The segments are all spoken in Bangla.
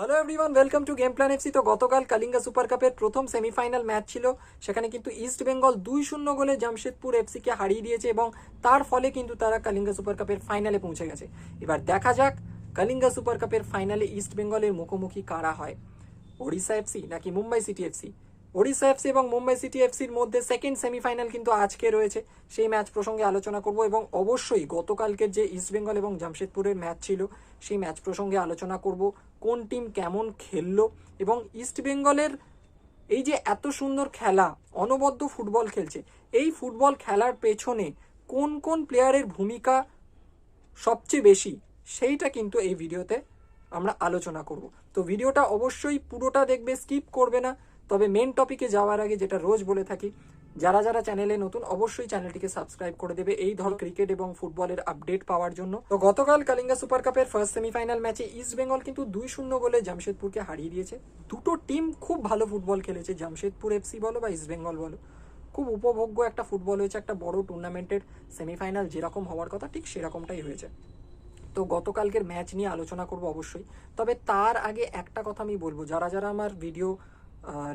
Hello everyone welcome to game plan FC তো গতকাল কালিঙ্গা সুপার কাপের প্রথম সেমিফাইনাল ম্যাচ ছিল। সেখানে কিন্তু ইস্ট বেঙ্গল দুই শূন্য গোলে জামশেদপুর এফসিকে হারিয়ে দিয়েছে এবং তার ফলে কিন্তু তারা কালিঙ্গা সুপার কাপের ফাইনালে পৌঁছে গেছে। এবার দেখা যাক কালিঙ্গা সুপার কাপের ফাইনালে ইস্ট বেঙ্গলের মুখোমুখি কারা হয়। ওড়িশা এফসি নাকি Mumbai city FC Odisha FC এবং মুম্বাই সিটি এফসির মধ্যে সেকেন্ড সেমিফাইনাল কিন্তু আজকে রয়েছে। সেই ম্যাচ প্রসঙ্গে আলোচনা করব এবং অবশ্যই গতকালকের যে ইস্ট বেঙ্গল এবং জামশেদপুরের ম্যাচ ছিল, সেই ম্যাচ প্রসঙ্গে আলোচনা করব। কোন টিম কেমন খেললো এবং ইস্ট বেঙ্গলের এই যে এত সুন্দর খেলা, অনবদ্য ফুটবল খেলছে, এই ফুটবল খেলার পেছনে কোন কোন প্লেয়ারের ভূমিকা সবচেয়ে বেশি, সেইটা কিন্তু এই ভিডিওতে আমরা আলোচনা করব। তো ভিডিওটা অবশ্যই পুরোটা দেখবে স্কিপ করবে না। তবে মেন টপিকে যাওয়ার আগে যেটা রোজ বলে থাকি যারা যারা চ্যানেলে নতুন, অবশ্যই চ্যানেলটিকে সাবস্ক্রাইব করে দেবে এই ধর ক্রিকেট এবং ফুটবলের আপডেট পাওয়ার জন্য। তো গতকাল কালিঙ্গা সুপার কাপের ফার্স্ট সেমিফাইনাল ম্যাচে ইস্ট বেঙ্গল কিন্তু দুই শূন্য গোলে জামশেদপুরকে হারিয়ে দিয়েছে। দুটো টিম খুব ভালো ফুটবল খেলেছে, জামশেদপুর এফসি বলো বা ইস্ট বেঙ্গল বলো। খুব উপভোগ্য একটা ফুটবল হয়েছে, একটা বড় টুর্নামেন্টের সেমিফাইনাল যেরকম হওয়ার কথা, ঠিক সেরকমটাই হয়েছে। তো গতকালকের ম্যাচ নিয়ে আলোচনা করব অবশ্যই। তবে তার আগে একটা কথা আমি বলব, যারা যারা আমার ভিডিও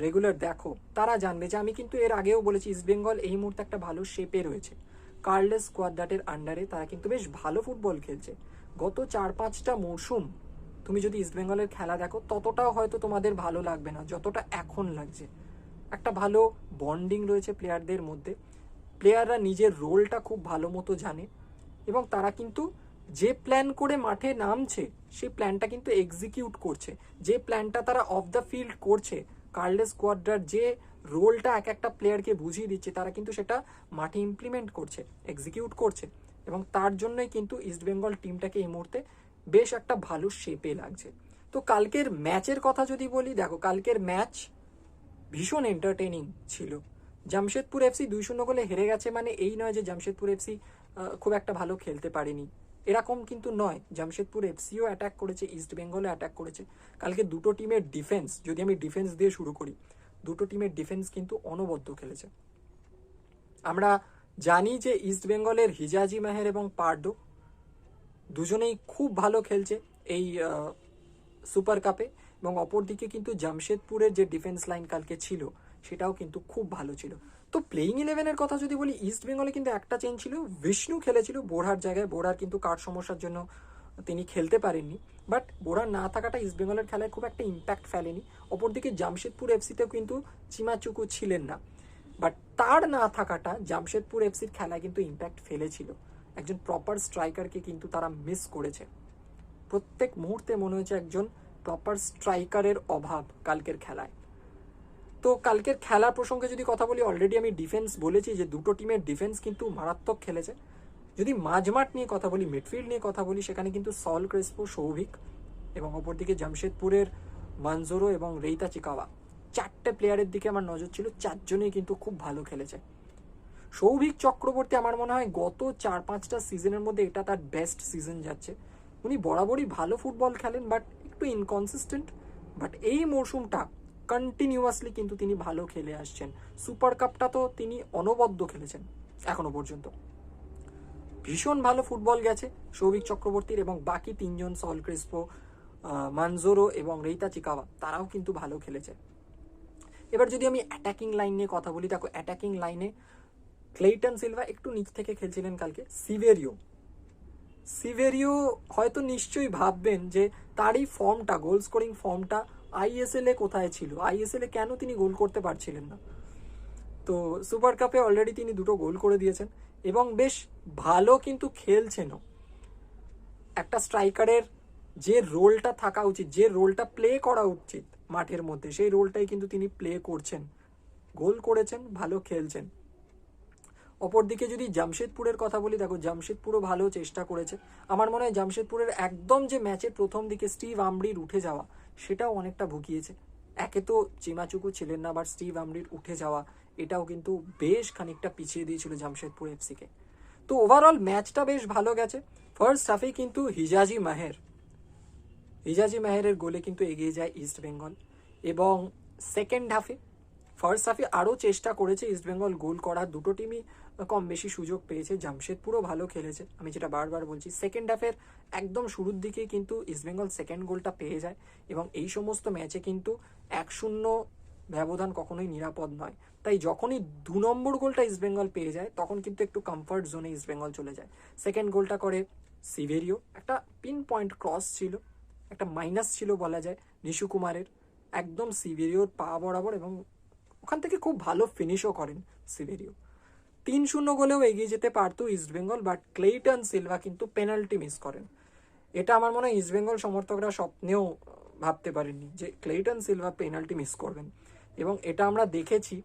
রেগুলার দেখো। তারা জানবে যে আমি কিন্তু এর আগেও বলেছি ইস্ট বেঙ্গল এই মুহূর্তে একটা ভালো শেপে রয়েছে। কার্লেস স্কোয়াডাটের আন্ডারে তারা কিন্তু বেশ ভালো ফুটবল খেলছে। গত চার পাঁচটা মরশুম তুমি যদি ইস্ট বেঙ্গলের খেলা দেখো, ততটাও হয়তো তোমাদের ভালো লাগবে না, যতটা এখন লাগছে। একটা ভালো বন্ডিং রয়েছে প্লেয়ারদের মধ্যে। প্লেয়াররা নিজের রোলটা খুব ভালো মতো জানে এবং তারা কিন্তু যে প্ল্যান করে মাঠে নামছে, সেই প্ল্যানটা কিন্তু এক্সিকিউট করছে। যে প্ল্যানটা তারা অফ দ্য ফিল্ড করছে কার্লেস কোয়াড্রার যে রোলটা এক একটা প্লেয়ারকে বুঝিয়ে দিচ্ছে, তারা কিন্তু সেটা মাঠে ইমপ্লিমেন্ট করছে এক্সিকিউট করছে। এবং তার জন্যই কিন্তু ইস্টবেঙ্গল টিমটাকে এই মুহূর্তে বেশ একটা ভালো শেপে লাগছে। তো কালকের ম্যাচের কথা যদি বলি, দেখো কালকের ম্যাচ ভীষণ এন্টারটেনিং ছিল। জামশেদপুর এফসি দুই শূন্য গোলে হেরে গেছে মানে এই নয় যে জামশেদপুর এফসি খুব একটা ভালো খেলতে পারেনি। এরকম কিন্তু নয়। জামশেদপুর এফসিও অ্যাটাক করেছে ইস্ট বেঙ্গলও অ্যাটাক করেছে। কালকে দুটো টিমের ডিফেন্স যদি আমি ডিফেন্স দিয়ে শুরু করি, দুটো টিমের ডিফেন্স কিন্তু অনবদ্য খেলেছে। আমরা জানি যে ইস্ট বেঙ্গলের হিজাজি মেহের এবং পার্ডো দুজনেই খুব ভালো খেলছে এই সুপার কাপে এবং অপরদিকে কিন্তু জামশেদপুরের যে ডিফেন্স লাইন কালকে ছিল সেটাও কিন্তু খুব ভালো ছিল। তো প্লেইং ইলেভেনের কথা যদি বলি ইস্ট বেঙ্গলে কিন্তু একটা চেঞ্জ ছিল বিষ্ণু খেলেছিল বোড়ার জায়গায়। বোড়ার কিন্তু কার্ড সমস্যার জন্য তিনি খেলতে পারেননি। বাট বোড়ার না থাকাটা ইস্ট বেঙ্গলের খেলায় খুব একটা ইম্প্যাক্ট ফেলেনি। অপরদিকে জামশেদপুর এফসিতেও কিন্তু চিমাচুকু ছিলেন না। বাট তার না থাকাটা জামশেদপুর এফসির খেলায় কিন্তু ইম্প্যাক্ট ফেলেছিল। একজন প্রপার স্ট্রাইকারকে কিন্তু তারা মিস করেছে। প্রত্যেক মুহূর্তে মনে হয়েছে একজন প্রপার স্ট্রাইকারের অভাব কালকের খেলায়। তো কালকের খেলার প্রসঙ্গে যদি কথা বলি অলরেডি আমি ডিফেন্স বলেছি যে দুটো টিমের ডিফেন্স কিন্তু মারাত্মক খেলেছে। যদি মাঝমাঠ নিয়ে কথা বলি মিডফিল্ড নিয়ে কথা বলি, সেখানে কিন্তু সল ক্রেসপো, সৌভিক এবং অপরদিকে জামশেদপুরের মানজোরো এবং রেইতা চিকাওয়া চারটে প্লেয়ারের দিকে আমার নজর ছিল, চারজনেই কিন্তু খুব ভালো খেলেছে। সৌভিক চক্রবর্তী আমার মনে হয় গত চার পাঁচটা সিজনের মধ্যে এটা তার বেস্ট সিজন যাচ্ছে। উনি বরাবরই ভালো ফুটবল খেলেন বাট একটু ইনকনসিস্টেন্ট বাট এই মরশুমটা কন্টিনিউয়াসলি কিন্তু তিনি ভালো খেলে আসছেন। সুপার কাপটা তো তিনি অনবদ্য খেলেছেন, এখনও পর্যন্ত। ভীষণ ভালো ফুটবল গেছে সৌভিক চক্রবর্তীর এবং বাকি তিনজন সল ক্রিস্পো মানজোরো এবং রেইতা চিকাওয়া, তারাও কিন্তু ভালো খেলেছে। এবার যদি আমি অ্যাটাকিং লাইন নিয়ে কথা বলি, দেখো অ্যাটাকিং লাইনে ক্লেইটন সিলভা একটু নিচ থেকে খেলছিলেন কালকে, সিভেরিও। সিভেরিও হয়তো নিশ্চয়ই ভাববেন যে তারই ফর্মটা গোল স্কোরিং ফর্মটা আইএসএল এ কোথায় ছিল? আইএসএল কেন তিনি গোল করতে পারছিলেন না? তো সুপার কাপে অলরেডি তিনি দুটো গোল করে দিয়েছেন এবং বেশ ভালো কিন্তু খেলছেনও। একটা স্ট্রাইকারের যে রোলটা থাকা উচিত, যে রোলটা প্লে করা উচিত মাঠের মধ্যে, সেই রোলটাই কিন্তু তিনি প্লে করছেন। গোল করেছেন, ভালো খেলছেন। অপরদিকে যদি জামশেদপুরের কথা বলি, দেখো জামশেদপুরও ভালো চেষ্টা করেছে। আমার মনে হয় জামশেদপুরের একদম যে ম্যাচের প্রথম দিকে স্টিভ আমরির উঠে যাওয়া সেটাও অনেকটা ভুগিয়েছে। একে তো চিমাচুকু ছিলেন না আবার স্টিভ আমরির উঠে যাওয়া, এটাও কিন্তু বেশ খানিকটা পিছিয়ে দিয়েছিল জামশেদপুর এফসিকে। তো ওভারঅল ম্যাচটা বেশ ভালো গেছে। ফার্স্ট হাফে কিন্তু হিজাজি মাহের, হিজাজি মাহেরের গোলে কিন্তু এগিয়ে যায় ইস্ট বেঙ্গল এবং সেকেন্ড হাফে ফার্স্ট হাফে আরও চেষ্টা করেছে ইস্ট বেঙ্গল গোল করার। দুটো টিমই কম বেশি সুযোগ পেয়েছে। জামশেদপুরও ভালো খেলেছে। আমি যেটা বারবার বলছি সেকেন্ড হাফের একদম শুরুর দিকে কিন্তু ইস্টবেঙ্গল সেকেন্ড গোলটা পেয়ে যায় এবং এই সমস্ত ম্যাচে কিন্তু এক শূন্য ব্যবধান কখনোই নিরাপদ নয়। তাই যখনই দু নম্বর গোলটা ইস্টবেঙ্গল পেয়ে যায়, তখন কিন্তু একটু কমফর্ট জোনে ইস্টবেঙ্গল চলে যায়। সেকেন্ড গোলটা করে সিভেরিও একটা পিন পয়েন্ট ক্রস ছিল, একটা মাইনাস ছিল বলা যায়, নিশু কুমারের। একদম সিভেরিওর পা বরাবর এবং ওখান থেকে খুব ভালো ফিনিশও করেন সিভেরিও তিন শূন্য গোলেও এগিয়ে যেতে পারতো ইস্টবেঙ্গল বাট ক্লেইটন সিলভা কিন্তু পেনাল্টি মিস করেন। এটা আমার মনে হয় ইস্টবেঙ্গল সমর্থকরা স্বপ্নেও ভাবতে পারেননি যে ক্লেইটন সিলভা পেনাল্টি মিস করবেন। এবং এটা আমরা দেখেছি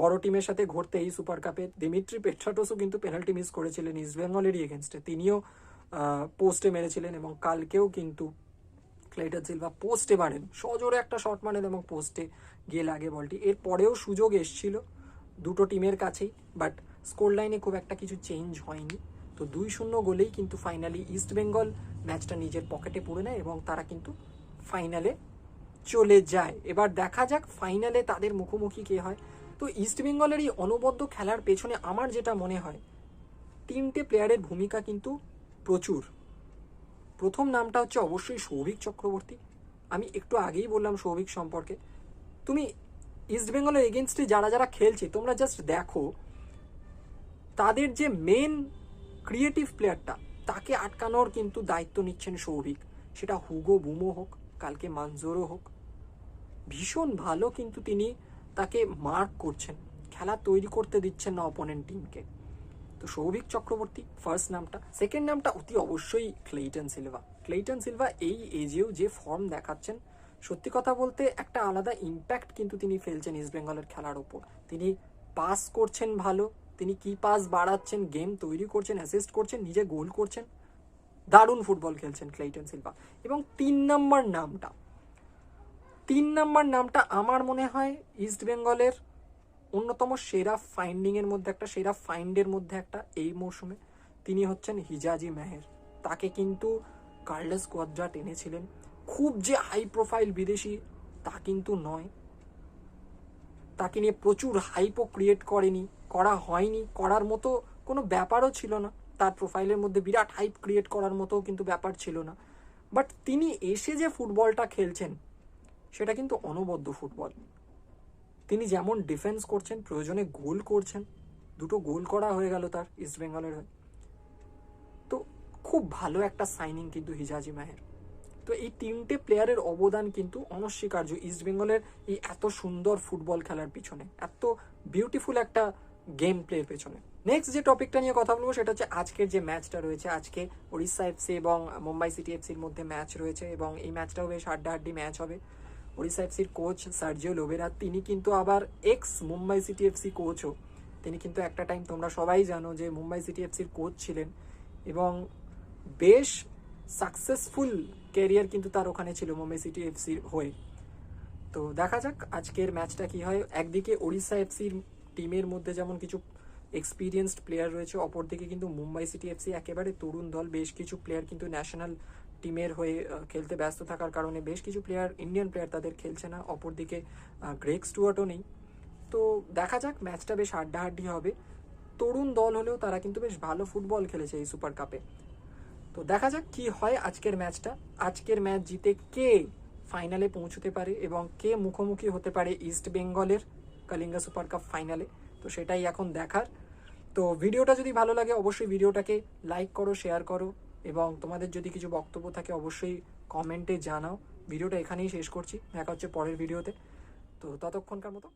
বড় টিমের সাথে ঘটতে এই সুপার কাপে দিমিত্রি পেট্রাটোসও কিন্তু পেনাল্টি মিস করেছিলেন ইস্টবেঙ্গলেরই এগেনস্টে তিনিও পোস্টে মেরেছিলেন এবং কালকেও কিন্তু ক্লেইটন সিলভা পোস্টে মারেন। সজোরে একটা শট মারেন এবং পোস্টে গিয়ে লাগে বলটি। এর পরেও সুযোগ এসছিল দুটো টিমের কাছেই বাট স্কোর লাইনে খুব একটা কিছু চেঞ্জ হয়নি। তো দুই শূন্য গোলেই কিন্তু ফাইনালি ইস্ট বেঙ্গল ম্যাচটা নিজের পকেটে পড়ে নেয় এবং তারা কিন্তু ফাইনালে চলে যায়। এবার দেখা যাক ফাইনালে তাদের মুখোমুখি কে হয়। তো ইস্ট বেঙ্গলের এই অনবদ্য খেলার পেছনে আমার যেটা মনে হয়, তিনটে প্লেয়ারের ভূমিকা কিন্তু প্রচুর। প্রথম নামটা হচ্ছে অবশ্যই সৌভিক চক্রবর্তী। আমি একটু আগেই বললাম সৌভিক সম্পর্কে। তুমি ইস্ট বেঙ্গলের এগেনস্টে যারা যারা খেলছে, তোমরা জাস্ট দেখো, তাদের যে মেন ক্রিয়েটিভ প্লেয়ারটা তাকে আটকানোর কিন্তু দায়িত্ব নিচ্ছেন সৌভিক। সেটা হুগো বুমো হোক, কালকে মানজোরও হোক। ভীষণ ভালো কিন্তু তিনি তাকে মার্ক করছেন। খেলা তৈরি করতে দিচ্ছেন না অপোনেন্ট টিমকে তো সৌভিক চক্রবর্তী ফার্স্ট নামটা। সেকেন্ড নামটা অতি অবশ্যই ক্লেইটন সিলভা ক্লেইটন সিলভা এই এজেও যে ফর্ম দেখাচ্ছেন সত্যি কথা বলতে একটা আলাদা ইম্প্যাক্ট কিন্তু তিনি ফেলছেন ইস্ট বেঙ্গলের খেলার ওপর। তিনি পাস করছেন ভালো, তিনি কি পাস বাড়াচ্ছেন গেম তৈরি করছেন অ্যাসিস্ট করছেন, নিজে গোল করছেন। দারুণ ফুটবল খেলছেন ক্লেইটন সিলভা এবং তিন নম্বর নামটা, তিন নম্বর নামটা আমার মনে হয় ইস্ট বেঙ্গলের অন্যতম সেরা ফাইন্ডিংয়ের মধ্যে একটা, সেরা ফাইন্ডের মধ্যে একটা এই মৌসুমে। তিনি হচ্ছেন হিজাজি মেহের তাকে কিন্তু কার্লেস কোয়াদ্রা টেনেছিলেন। খুব যে হাই প্রোফাইল বিদেশি, তা কিন্তু নয়। তাকে নিয়ে প্রচুর হাইপও ক্রিয়েট করেনি, করা হয়নি, করার মতো কোনো ব্যাপারও ছিল না। তার প্রোফাইলের মধ্যে বিরাট হাইপ ক্রিয়েট করার মতো কিন্তু ব্যাপার ছিল না। বাট তিনি এসে যে ফুটবলটা খেলছেন, সেটা কিন্তু অনবদ্য ফুটবল। তিনি যেমন ডিফেন্স করছেন, প্রয়োজনে গোল করছেন, দুটো গোল করা হয়ে গেল তার ইস্ট বেঙ্গলের হয়ে। তো খুব ভালো একটা সাইনিং কিন্তু হিজাজি মাহের তো এই তিনটে প্লেয়ারের অবদান কিন্তু অনস্বীকার্য ইস্ট বেঙ্গলের এই এত সুন্দর ফুটবল খেলার পিছনে, এত বিউটিফুল একটা গেম প্লের পেছনে। নেক্সট যে টপিকটা নিয়ে কথা বলব সেটা হচ্ছে আজকের যে ম্যাচটা রয়েছে, আজকে ওড়িশা এফসি এবং মুম্বাই সিটি এফসির মধ্যে ম্যাচ রয়েছে এবং এই ম্যাচটাও বেশ হাড্ডাহাড্ডি ম্যাচ হবে। ওড়িশা এফসির কোচ সার্জিও লোবেরা তিনি কিন্তু আবার এক্স মুম্বাই সিটি এফসি কোচও তিনি কিন্তু একটা টাইম তোমরা সবাই জানো যে মুম্বাই সিটি এফসির কোচ ছিলেন এবং বেশ সাকসেসফুল ক্যারিয়ার কিন্তু তার ওখানে ছিল মুম্বাই সিটি এফসির হয়ে। তো দেখা যাক আজকের ম্যাচটা কি হয়। একদিকে ওড়িশা এফসির টিমের মধ্যে যেমন কিছু এক্সপিরিয়েন্সড প্লেয়ার রয়েছে, অপরদিকে কিন্তু মুম্বাই সিটি এফসি একেবারে তরুণ দল। বেশ কিছু প্লেয়ার কিন্তু ন্যাশনাল টিমের হয়ে খেলতে ব্যস্ত থাকার কারণে বেশ কিছু প্লেয়ার ইন্ডিয়ান প্লেয়ার তাদের খেলছে না। অপরদিকে গ্রেগ স্টুয়ার্টও নেই। তো দেখা যাক ম্যাচটা বেশ হাড্ডাহাড্ডি হবে। তরুণ দল হলেও তারা কিন্তু বেশ ভালো ফুটবল খেলেছে এই সুপার কাপে তো দেখা যাক কি হয় আজকের ম্যাচটা। আজকের ম্যাচ জিতে কে ফাইনালে পৌঁছতে পারে এবং কে মুখোমুখি হতে পারে ইস্ট বেঙ্গলের কালিঙ্গা সুপার কাপ ফাইনালে তো সেটাই এখন দেখার। তো ভিডিওটা যদি ভালো লাগে, অবশ্যই ভিডিওটাকে লাইক করো শেয়ার করো এবং তোমাদের যদি কিছু বক্তব্য থাকে, অবশ্যই কমেন্টে জানাও। ভিডিওটা এখানেই শেষ করছি। দেখা হচ্ছে পরের ভিডিওতে। তো ততক্ষণকার মতো